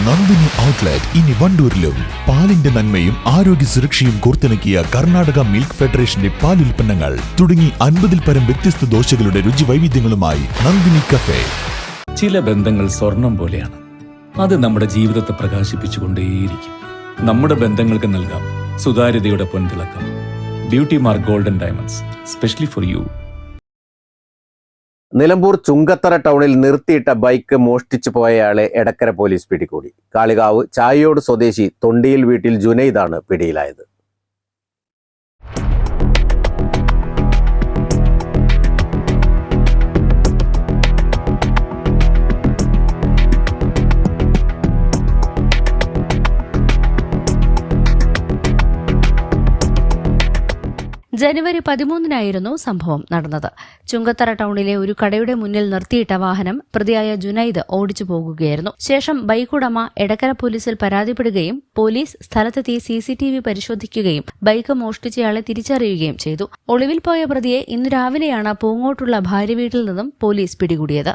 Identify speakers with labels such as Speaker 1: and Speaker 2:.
Speaker 1: Nandini outlet ഇനി വണ്ടൂരിലും. പാലിന്റെ നന്മയും ആരോഗ്യ സുരക്ഷയും കോർത്തിണക്കിയ കർണാടക മിൽക്ക് ഫെഡറേഷന്റെ പാൽ ഉൽപ്പന്നങ്ങൾ തുടങ്ങി അൻപതിൽ പരം വ്യത്യസ്ത ദോശകളുടെ രുചി വൈവിധ്യങ്ങളുമായി നന്ദിനി കഫേ.
Speaker 2: ചില ബന്ധങ്ങൾ സ്വർണം പോലെയാണ്. അത് നമ്മുടെ ജീവിതത്തെ പ്രകാശിപ്പിച്ചുകൊണ്ടേയിരിക്കും. നമ്മുടെ ബന്ധങ്ങൾക്ക് നൽകാം സുതാര്യതയുടെ പൊൻതിളക്കം beauty mark golden diamonds specially for you.
Speaker 3: Nilambur Chungathara ടൗണിൽ നിർത്തിയിട്ട ബൈക്ക് മോഷ്ടിച്ചു പോയയാളെ എടക്കര പോലീസ് പിടികൂടി. കാളികാവ് ചായയോട് സ്വദേശി തൊണ്ടിയിൽ വീട്ടിൽ ജുനൈദാണ് പിടിയിലായത്.
Speaker 4: ജനുവരി പതിമൂന്നിനായിരുന്നു സംഭവം നടന്നത്. ചുങ്കത്തറ ടൗണിലെ ഒരു കടയുടെ മുന്നിൽ നിർത്തിയിട്ട വാഹനം പ്രതിയായ ജുനൈദ് ഓടിച്ചു പോകുകയായിരുന്നു. ശേഷം ബൈക്കുടമ എടക്കര പോലീസിൽ പരാതിപ്പെടുകയും പോലീസ് സ്ഥലത്തെത്തി സി സി ടി വി പരിശോധിക്കുകയും ബൈക്ക് മോഷ്ടിച്ചയാളെ തിരിച്ചറിയുകയും ചെയ്തു. ഒളിവിൽ പോയ പ്രതിയെ ഇന്നു രാവിലെയാണ് പൂങ്ങോട്ടുള്ള ഭാര്യ വീട്ടിൽ നിന്നും പോലീസ് പിടികൂടിയത്.